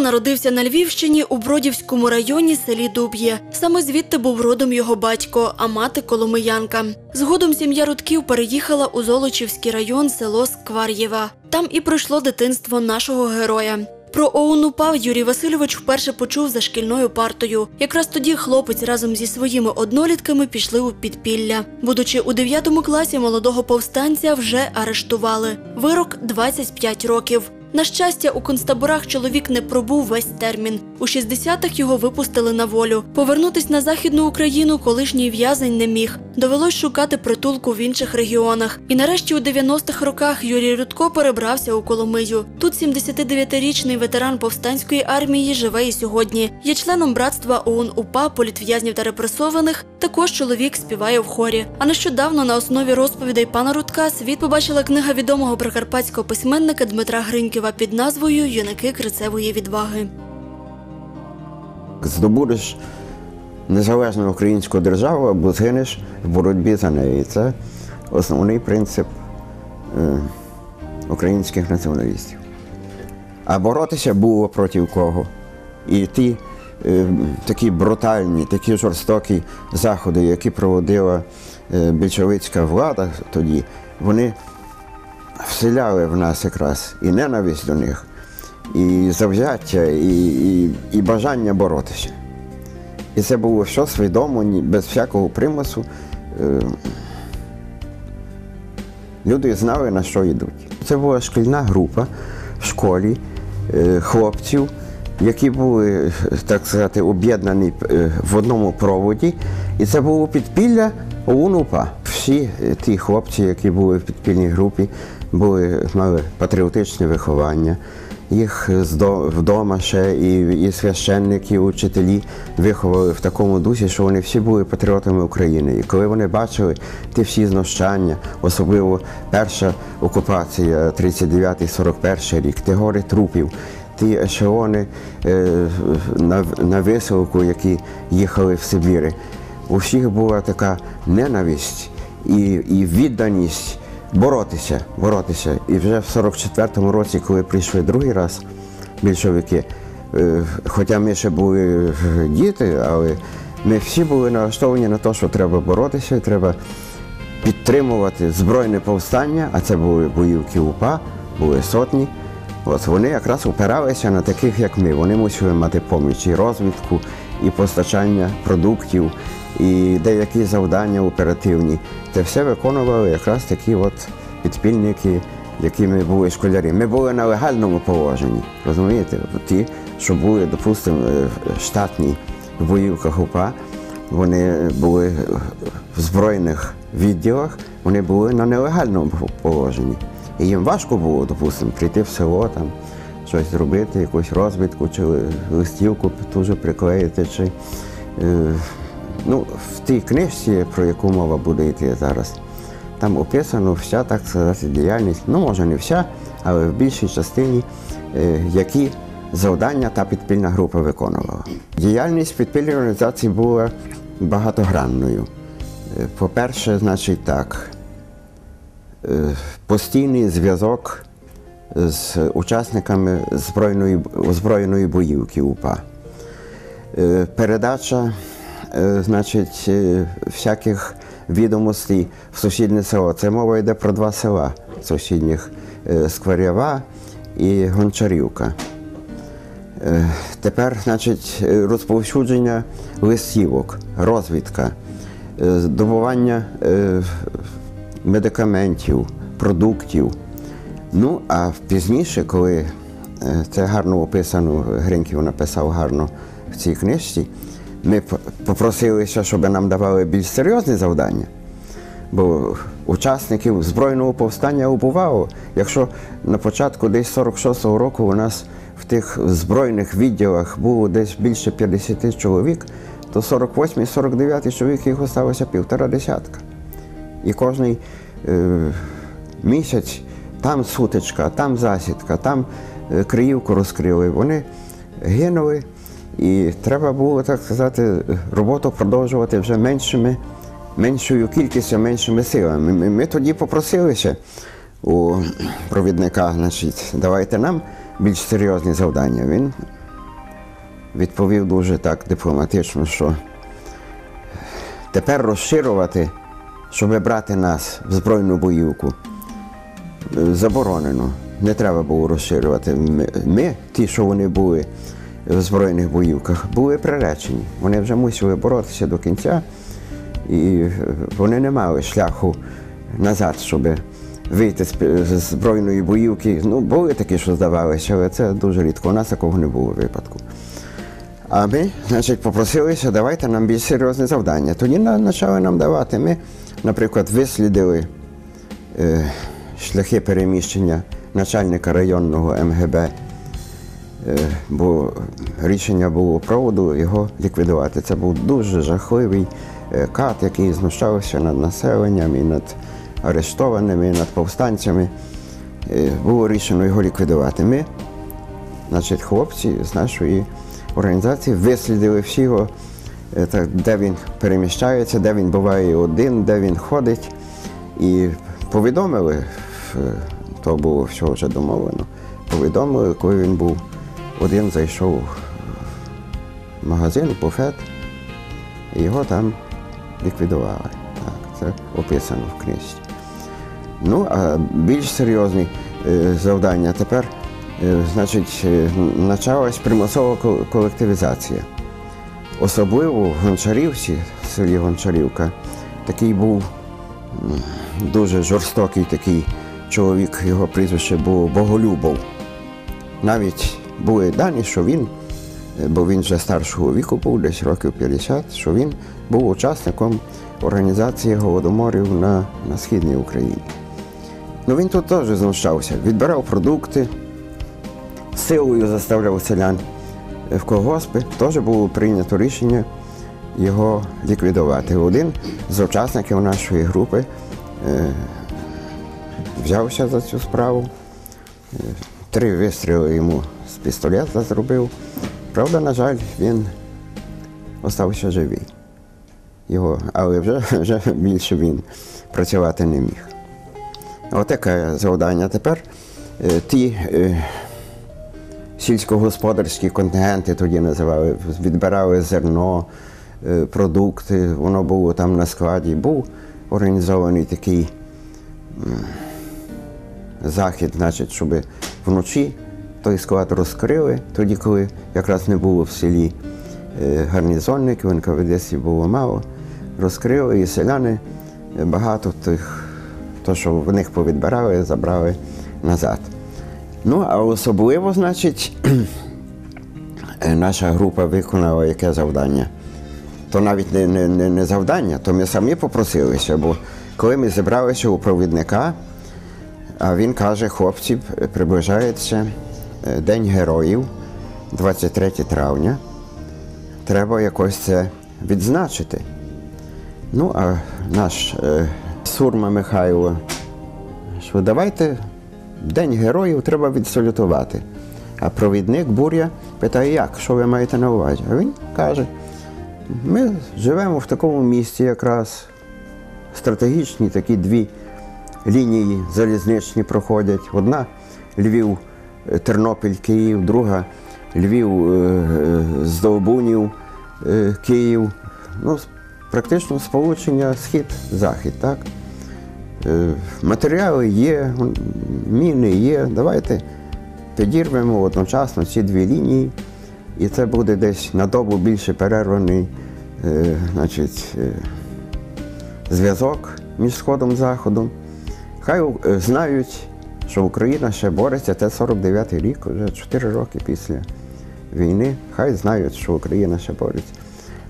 Народився на Львівщині у Бродівському районі селі Дуб'є. Саме звідти був родом його батько, а мати Коломиянка. Згодом сім'я Рудків переїхала у Золочівський район село Сквар'єва. Там і пройшло дитинство нашого героя. Про ОУН-УПА Юрій Васильович вперше почув за шкільною партою. Якраз тоді хлопець разом зі своїми однолітками пішли у підпілля. Будучи у 9 класі молодого повстанця вже арештували. Вирок 25 років. На щастя, у концтаборах чоловік не пробув весь термін. У 60-х його випустили на волю. Повернутись на західну Україну колишній в'язень не міг. Довелось шукати притулку в інших регіонах. І нарешті у 90-х роках Юрій Рудко перебрався у Коломию. Тут 79-річний ветеран повстанської армії живе і сьогодні. Є членом братства ОУН УПА, політв'язнів та репресованих. Також чоловік співає в хорі. А нещодавно на основі розповідей пана Рудка світ побачила книга відомого прикарпатського письменника Дмитра Гринькова під назвою Юнаки крицевої відваги. здобудеш незалежну українську державу або згинеш в боротьбі за неї. Це основний принцип е, українських націоналістів. А боротися було проти кого. І ті е, такі брутальні, такі жорстокі заходи, які проводила е, більшовицька влада тоді, вони вселяли в нас якраз і ненависть до них, і завзяття, і, і, і бажання боротися. І це було все свідомо, без всякого примусу. Е, Люди знали, на що йдуть. Це була шкільна група в школі е, хлопців, які були, так сказати, об'єднані е, в одному проводі. І це було підпілля ОУН-УПА. Всі ті хлопці, які були в підпільній групі, були, мали патріотичне виховання. Їх вдома ще і, і священники, і учителі виховали в такому дусі, що вони всі були патріотами України. І коли вони бачили ті всі знущання, особливо перша окупація, 39-41 рік, ті гори трупів, ті ешелони е, на, на висилку, які їхали в Сибіри, у всіх була така ненависть і, і відданість боротися, боротися. І вже в 44-му році, коли прийшли другий раз більшовики, е, хоча ми ще були е, діти, але ми всі були налаштовані на те, що треба боротися, і треба підтримувати збройне повстання, а це були боївки УПА, були сотні. От вони якраз опиралися на таких, як ми. Вони мусили мати поміч і розвідку, і постачання продуктів, і деякі завдання оперативні. Це все виконували якраз такі от підпільники, якими були школярі. Ми були на легальному положенні, розумієте? Ті, що були, допустимо, е, штатні в боївках УПА, вони були в збройних відділах, вони були на нелегальному положенні. І їм важко було, допустимо, прийти в село, там, щось зробити, якусь розвідку, чи листівку дуже приклеїти. Чи, е, ну, в тій книжці, про яку мова буде йти зараз, там описано вся, так сказати, діяльність, ну, може, не вся, але в більшій частині, е, які завдання та підпільна група виконувала. Діяльність підпільної організації була багатогранною. Е, По-перше, значить так, е, постійний зв'язок з учасниками збройної, озброєної боївки УПА. Передача, значить, е, всяких відомостей в сусіднє село. Це мова йде про два села сусідніх е, Скварєва і Гончарівка. Е, Тепер, значить, е, розповсюдження листівок, розвідка, е, здобування е, медикаментів, продуктів. Ну, а пізніше, коли е, це гарно описано, Гриньків написав гарно в цій книжці, ми попросилися, щоб нам давали більш серйозні завдання. Бо учасників збройного повстання убувало. Якщо на початку десь 46-го року у нас в тих збройних відділах було десь більше 50 чоловік, то 48-49 чоловік їх залишилося півтора десятка. І кожний е, місяць там сутичка, там засідка, там е, Криївку розкрили. Вони гинули, і треба було, так сказати, роботу продовжувати вже меншими, меншою кількістю, меншими силами. Ми, ми тоді попросилися у провідника, значить, давайте нам більш серйозні завдання. Він відповів дуже так дипломатично, що тепер розширювати, щоб брати нас в збройну боївку, е, заборонено. Не треба було розширювати. Ми, ми, ті, що вони були в збройних боївках, були приречені. Вони вже мусили боротися до кінця, і е, вони не мали шляху назад, щоб вийти з, збройної боївки. Ну, були такі, що здавалися, але це дуже рідко. У нас такого не було випадку. А ми, значить, попросилися, давайте нам більш серйозне завдання. Тоді почали нам давати. Ми, наприклад, вислідили е, шляхи переміщення начальника районного МГБ, бо рішення було проводу його ліквідувати. Це був дуже жахливий е, кат, який знущався над населенням і над арештованими, і над повстанцями. Е, було рішено його ліквідувати. Ми значить, хлопці з нашої організації вислідили е, так, де він переміщається, де він буває один, де він ходить. І повідомили, е, то було все вже домовлено. Повідомили, коли він був один, зайшов в магазин, в буфет, і його там ліквідували. Так, це описано в книжці. Ну, а більш серйозні е, завдання тепер, е, значить, е, почалась примусова колективізація. Особливо в Гончарівці, в селі Гончарівка, такий був дуже жорстокий такий чоловік, його прізвище було Боголюбов. Навіть були дані, що він, е, бо він вже старшого віку був, десь років 50, що він був учасником організації голодоморів на, на Східній Україні. Ну він тут теж знущався, відбирав продукти, силою заставляв селян в колгоспи. Теж було прийнято рішення його ліквідувати. Один з учасників нашої групи е, взявся за цю справу. Е, Три вистріли йому з пістолета зробив. Правда, на жаль, він остався живий. Його, але вже, вже більше він працювати не міг. Отаке завдання. Тепер е, ті е, сільськогосподарські контингенти тоді називали, відбирали зерно, е, продукти, воно було там на складі. Був організований такий захід, значить, щоб вночі той склад розкрили, тоді, коли якраз не було в селі е, гарнізонників, НКВДСів було мало, розкрили і селяни е, багато тих, то, що в них повідбирали, забрали назад. Ну, а особливо, значить, е, наша група виконала яке завдання. То навіть не, не, не, завдання, то ми самі попросилися, бо коли ми зібралися у провідника, а він каже, хлопці, приближається День героїв, 23 травня. Треба якось це відзначити. Ну, а наш е, Сурма Михайло, що давайте День героїв треба відсалютувати. А провідник Буря питає, як, що ви маєте на увазі? А він каже, ми живемо в такому місці якраз стратегічні такі дві лінії залізничні проходять. Одна Львів, е, Тернопіль, Київ, друга Львів, е, е, Здолбунів, е, Київ. Ну, практично сполучення схід-захід, так? Матеріали є, міни є. Давайте підірвемо одночасно ці дві лінії, і це буде десь на добу більше перерваний значить, зв'язок між Сходом і Заходом. Хай знають, що Україна ще бореться, це 49-й рік, вже 4 роки після війни. Хай знають, що Україна ще бореться.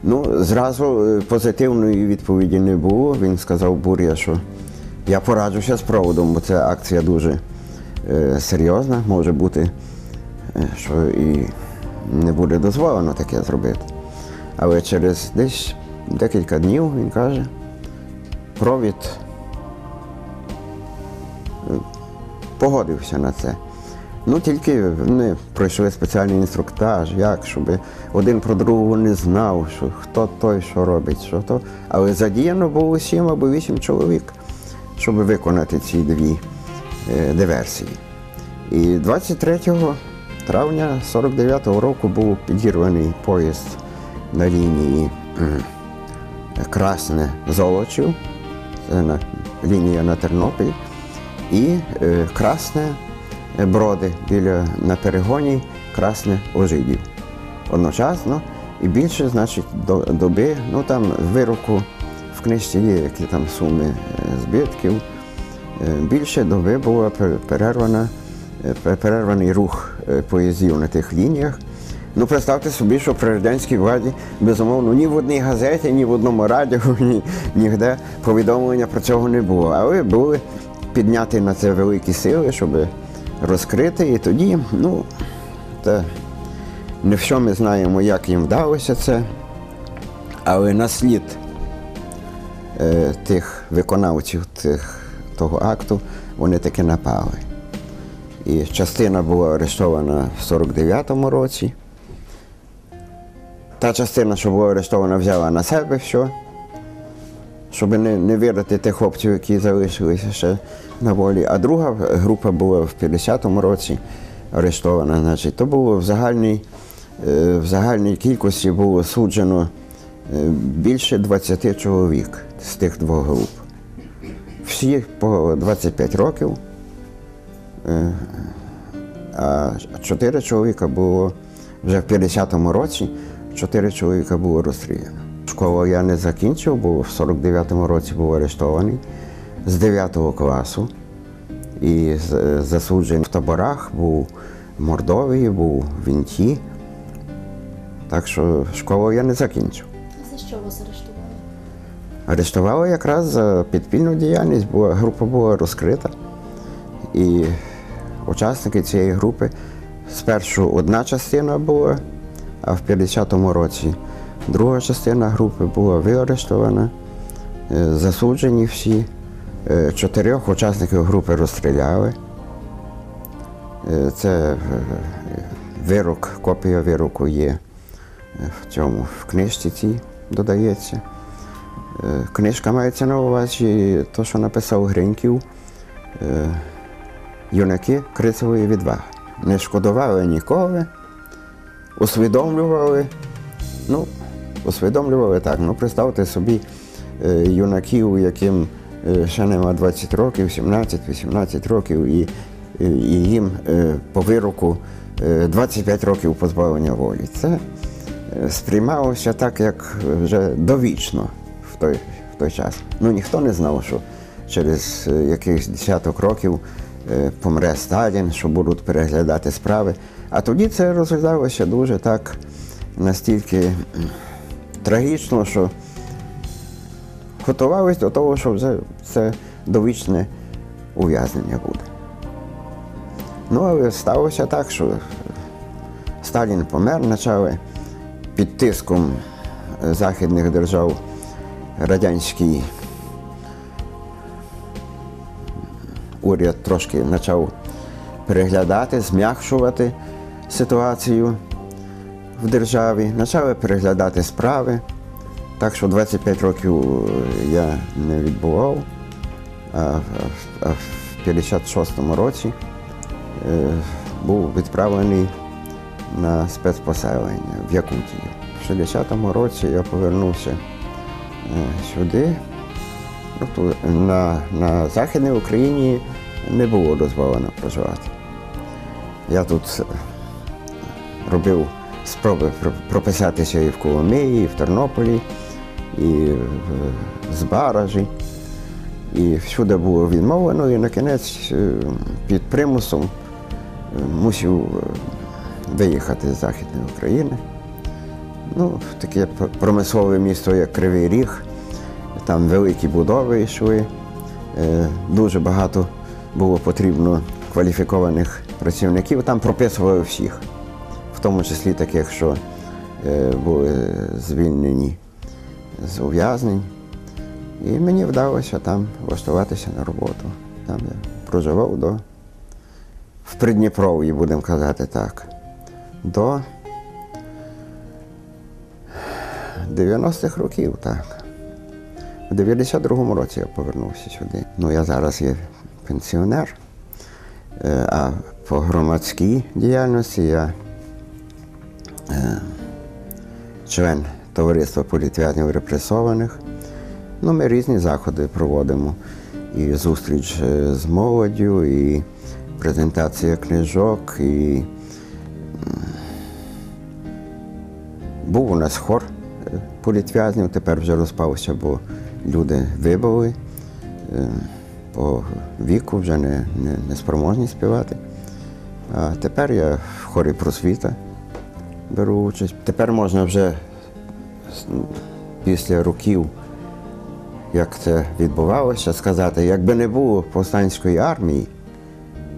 Ну, зразу е, позитивної відповіді не було. Він сказав Буря, що я пораджуся з проводом, бо це акція дуже е, серйозна, може бути, е, що і не буде дозволено таке зробити. Але через десь декілька днів він каже, провід погодився на це. Ну, тільки вони пройшли спеціальний інструктаж, як, щоб один про другого не знав, що хто той, що робить, що то. Але задіяно було сім або вісім чоловік, щоб виконати ці дві е, диверсії. І 23 травня 49-го року був підірваний поїзд на лінії Красне Золочів, це на, лінія на Тернопіль, і е, Красне Броди біля на перегоні Красне Ожидів. Одночасно і більше, значить, до, доби, ну там вироку в книжці є, які там суми е, збитків. Е, Більше доби е, перерваний рух поїздів на тих лініях. Ну, представте собі, що при радянській владі, безумовно, ні в одній газеті, ні в одному радіо, ні ніде повідомлення про цього не було. Але були підняті на це великі сили, щоб розкрити. І тоді, ну, те, не все ми знаємо, як їм вдалося це, але на слід е, тих виконавців тих, того акту вони таки напали. І частина була арештована в 49-му році. Та частина, що була арештована, взяла на себе все, щоб не, не вірити тих хлопців, які залишилися ще на волі. А друга група була в 50-му році арештована. Значить, то було в загальній, е, в загальній кількості було суджено е, більше 20 чоловік з тих двох груп. Всі по 25 років, е, а чотири чоловіка було вже в 50-му році, чотири чоловіка було розстріляно. Школу я не закінчив, бо в 49-му році був арештований з 9 класу і засуджений в таборах, був в Мордовії, був в Вінті. Так що школу я не закінчив. За що вас арештували? Арештували якраз за підпільну діяльність, бо група була розкрита. І учасники цієї групи спершу одна частина була, а в 50-му році друга частина групи була виарештована, е, засуджені всі. Е, Чотирьох учасників групи розстріляли. Е, Це вирок, копія вироку є в цьому, в книжці цій додається. Книжка мається на увазі, то, що написав Гриньків, юнаки крицевої відваги. Не шкодували ніколи, усвідомлювали, ну, усвідомлювали так. Ну, представте собі е, юнаків, яким е, ще нема 20 років, 17-18 років, і, і і їм е, по вироку е, 25 років позбавлення волі. Це е, сприймалося так, як вже довічно в той, в той час. Ну ніхто не знав, що через е, якихось десяток років е, помре Сталін, що будуть переглядати справи. А тоді це розглядалося дуже так настільки трагічно, що готувались до того, що вже це довічне ув'язнення буде. Ну, але сталося так, що Сталін помер, почали під тиском західних держав радянський уряд трошки почав переглядати, зм'якшувати ситуацію в державі, почали переглядати справи. Так що 25 років е, я не відбував, а в- 56-му році е, був відправлений на спецпоселення в Якутію. В 60-му році я повернувся е, сюди. Ну, на, на Західній Україні не було дозволено проживати. Я тут робив спроби прописатися і в Коломиї, і в Тернополі, і в Збаражі. І всюди було відмовлено, і на кінець е, під примусом е, мусив е, виїхати з Західної України. Ну, таке промислове місто, як Кривий Ріг, там великі будови йшли. Дуже багато було потрібно кваліфікованих працівників. Там прописували всіх, в тому числі таких, що е, були звільнені з ув'язнень. І мені вдалося там влаштуватися на роботу. Там я проживав до в Придніпров'ї, будемо казати так. До 90-х років, так. У 92-му році я повернувся сюди. Ну, я зараз є пенсіонер, е, а по громадській діяльності. Я член товариства політв'язнів репресованих. Ну, ми різні заходи проводимо. І зустріч е, з молоддю, і презентація книжок, і був у нас хор е, політв'язнів, тепер вже розпався, бо люди вибули е, по віку, вже не, не, не спроможні співати. А тепер я в хорі просвіта беру участь. Тепер можна вже після років, як це відбувалося, сказати, якби не було повстанської армії,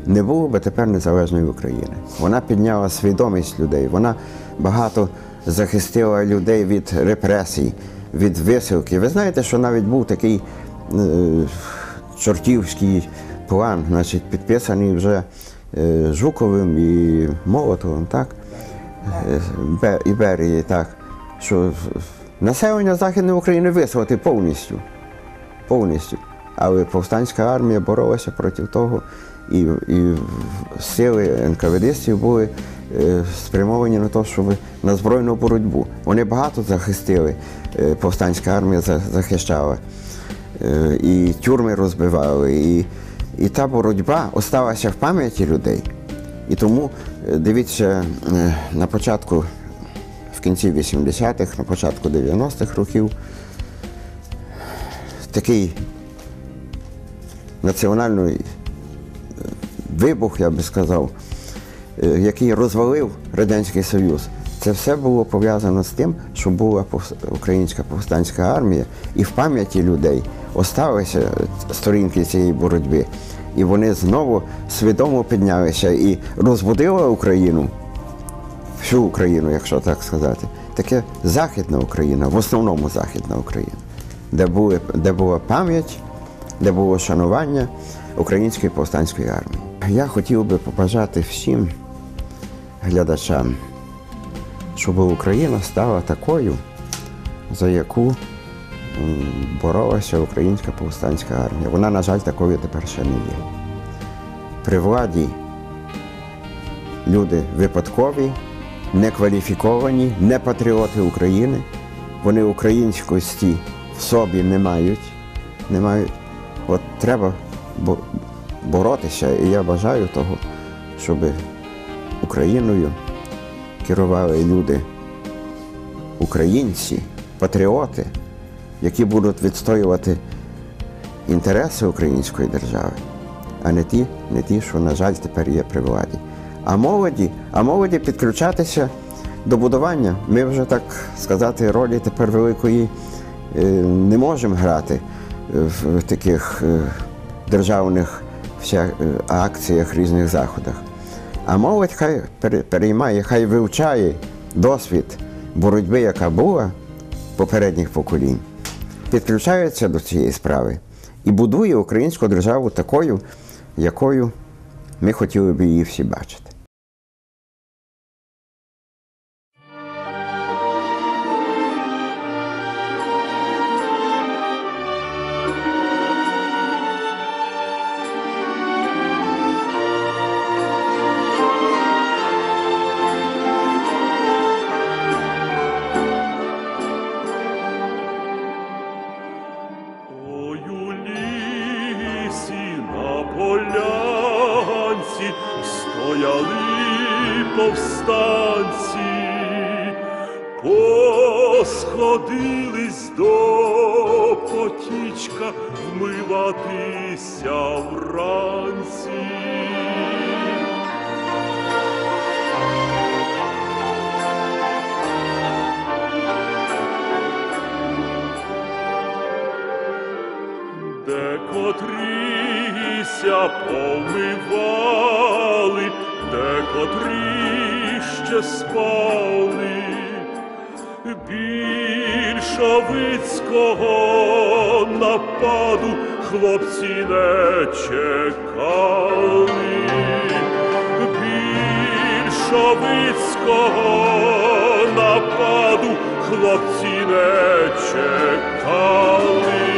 не було би тепер незалежної України. Вона підняла свідомість людей, вона багато захистила людей від репресій, від висилки. Ви знаєте, що навіть був такий е, чортівський план, значить, підписаний вже е, Жуковим і Молотовим, так? Бе- Іберії, так, що населення Західної України виселити повністю повністю. Але повстанська армія боролася проти того, і, і сили НКВДстів були е, спрямовані на те, щоб на збройну боротьбу. Вони багато захистили, е, повстанська армія захищала. Е, і тюрми розбивали. І, і та боротьба осталася в пам'яті людей. І тому е, дивіться, е, на початку, в кінці 80-х, на початку 90-х років такий національний е, вибух, я би сказав, який розвалив Радянський Союз. Це все було пов'язано з тим, що була українська повстанська армія, і в пам'яті людей осталися сторінки цієї боротьби. І вони знову свідомо піднялися і розбудили Україну, всю Україну, якщо так сказати. Таке Західна Україна, в основному Західна Україна, де, були, де була пам'ять, де було шанування української повстанської армії. Я хотів би побажати всім глядачам, щоб Україна стала такою, за яку боролася українська повстанська армія. Вона, на жаль, такою тепер ще не є. При владі люди випадкові, некваліфіковані, не патріоти України. Вони українськості в собі не мають. Не мають. От треба боротися, і я бажаю того, щоб Україною керували люди, українці, патріоти, які будуть відстоювати інтереси української держави, а не ті, не ті, що, на жаль, тепер є при владі. А молоді, а молоді підключатися до будування. Ми вже так сказати, ролі тепер великої е, не можемо грати в таких е, державних е, акціях, різних заходах. А молодь хай переймає, хай вивчає досвід боротьби, яка була попередніх поколінь, підключається до цієї справи і будує українську державу такою, якою ми хотіли б її всі бачити. Котріся помивали, де котрі ще спали, більшовицького нападу хлопці не чекали, більшовицького нападу хлопці не чекали.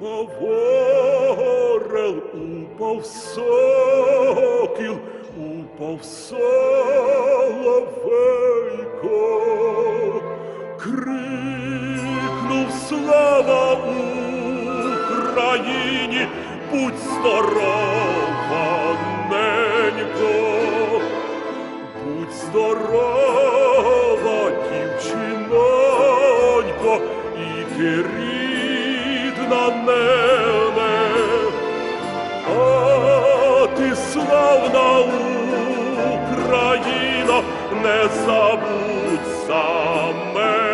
Упав орел, упав сокіл, упав соловейко, крикнув слава Україні, будь здорова, ненько, будь здорова, дівчинонько, і ти славна Україна, не забудь за мене.